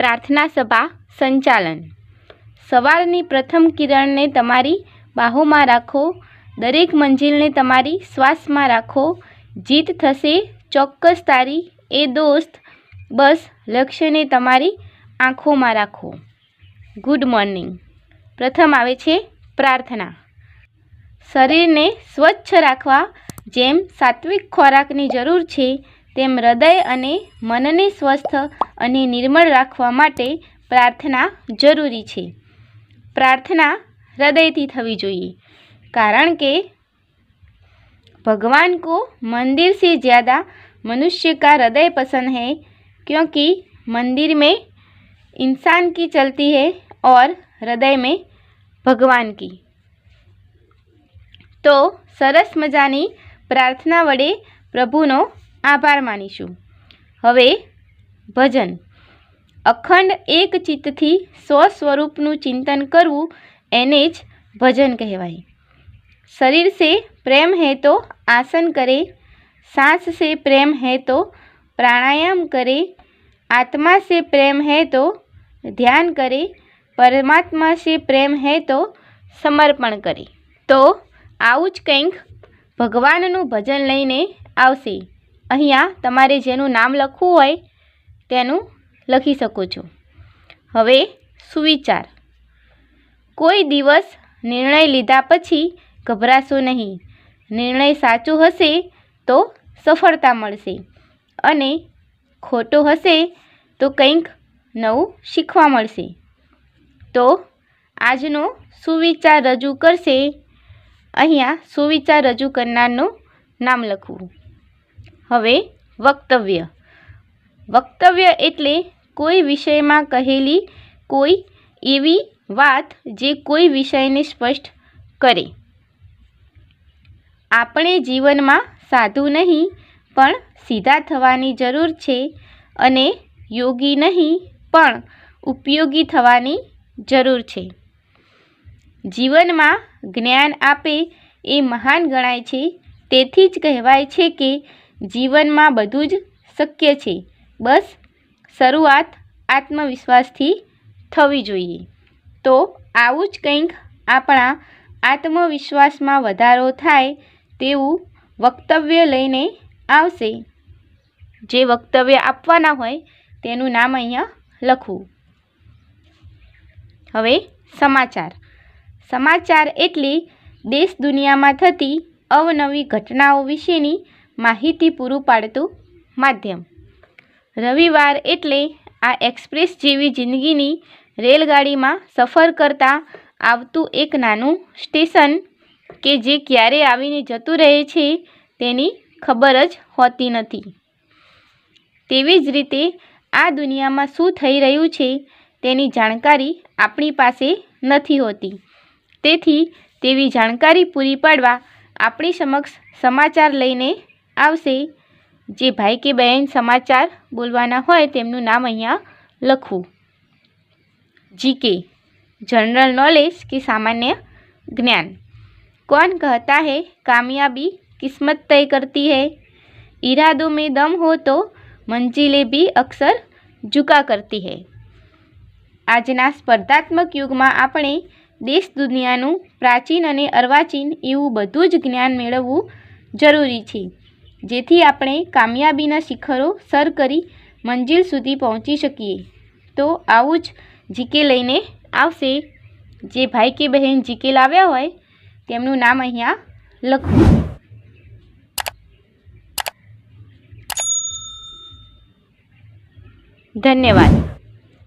પ્રાર્થના સભા સંચાલન. સવારની પ્રથમ કિરણને તમારી બાહોમાં રાખો, દરેક મંજિલને તમારી શ્વાસમાં રાખો. જીત થશે ચોક્કસ તારી, એ દોસ્ત. બસ લક્ષ્યને તમારી આંખોમાં રાખો. Good morning. પ્રથમ આવે છે પ્રાર્થના. શરીરને સ્વચ્છ રાખવા જેમ સાત્વિક ખોરાકની જરૂર છે તેમ હૃદય અને મનને સ્વસ્થ અને નિર્મળ રાખવા માટે પ્રાર્થના જરૂરી છે પ્રાર્થના હૃદયથી થવી જોઈએ કારણ કે भगवान को मंदिर से ज़्यादा मनुष्य का हृदय पसंद है क्योंकि मंदिर में इंसान की चलती है और हृदय में ભગવાન કી તો સરસ મજાની પ્રાર્થના વડે પ્રભુનો આભાર માનીશું હવે ભજન અખંડ એક ચિત્તથી સ્વ સ્વરૂપનું ચિંતન કરવું એને જ ભજન કહેવાય शरीर से प्रेम है तो आसन करे सांस से प्रेम है तो प्राणायाम करे आत्मा से प्रेम है तो ध्यान करे પરમાત્મા से પ્રેમ હે તો સમર્પણ કરે તો આવું જ કંઈક ભગવાનનું ભજન લઈને આવશે અહીંયા તમારે જેનું નામ લખવું હોય તેનું લખી શકો છો. હવે સુવિચાર. કોઈ દિવસ નિર્ણય લીધા પછી ગભરાશો નહીં. નિર્ણય સાચો હશે તો સફળતા મળશે અને ખોટો હશે તો કંઈક નવું શીખવા મળશે. તો આજનો સુવિચાર રજૂ કરશે. અહીંયા સુવિચાર રજૂ કરનારનું નામ લખવું. હવે વક્તવ્ય. વક્તવ્ય એટલે કોઈ વિષયમાં કહેલી કોઈ એવી વાત જે કોઈ વિષયને સ્પષ્ટ કરે. આપણે જીવનમાં સાધુ નહીં, પણ સીધા થવાની જરૂર છે અને યોગી નહીં, પણ ઉપયોગી થવાની જરૂર છે. જીવનમાં જ્ઞાન આપે એ મહાન ગણાય છે. તેથી જ કહેવાય છે કે જીવનમાં બધું જ શક્ય છે. બસ, શરૂઆત આત્મવિશ્વાસથી થવી જોઈએ. તો આવું જ કંઈક આપણા આત્મવિશ્વાસમાં વધારો થાય તેવું વક્તવ્ય લઈને આવશે. જે વક્તવ્ય આપવાના હોય તેનું નામ અહીંયા લખવું. હવે સમાચાર. સમાચાર એટલે દેશ દુનિયામાં થતી અવનવી ઘટનાઓ વિશેની માહિતી પૂરું પાડતું માધ્યમ. રવિવાર એટલે આ એક્સપ્રેસ જેવી જિંદગીની રેલગાડીમાં સફર કરતાં આવતું એક નાનું સ્ટેશન કે જે ક્યારે આવીને જતું રહે છે તેની ખબર જ હોતી નથી. તેવી જ રીતે આ દુનિયામાં શું થઈ રહ્યું છે તેની જાણકારી આપણી પાસે નથી હોતી. તેથી તેવી જાણકારી પૂરી પાડવા આપણી સમક્ષ સમાચાર લઈને આવશે જે ભાઈ કે બહેન સમાચાર બોલવાના હોય તેમનું નામ અહીંયા લખવું जीके जनरल नॉलेज की सामान्य ज्ञान कौन कहता है कामयाबी किस्मत तय करती है इरादों में दम हो तो मंजिलें भी अक्सर झुका करती है આજના સ્પર્ધાત્મક યુગમાં આપણે દેશ દુનિયાનું પ્રાચીન અને અર્વાચીન એવું બધું જ જ્ઞાન મેળવવું જરૂરી છે જેથી આપણે કામયાબીના શિખરો સર કરી મંજિલ સુધી પહોંચી શકીએ. તો આવું જ જીકે લઈને આવશે. જે ભાઈ કે બહેન જીકે લાવ્યા હોય, તેમનું નામ અહીંયા લખવું ધન્યવાદ.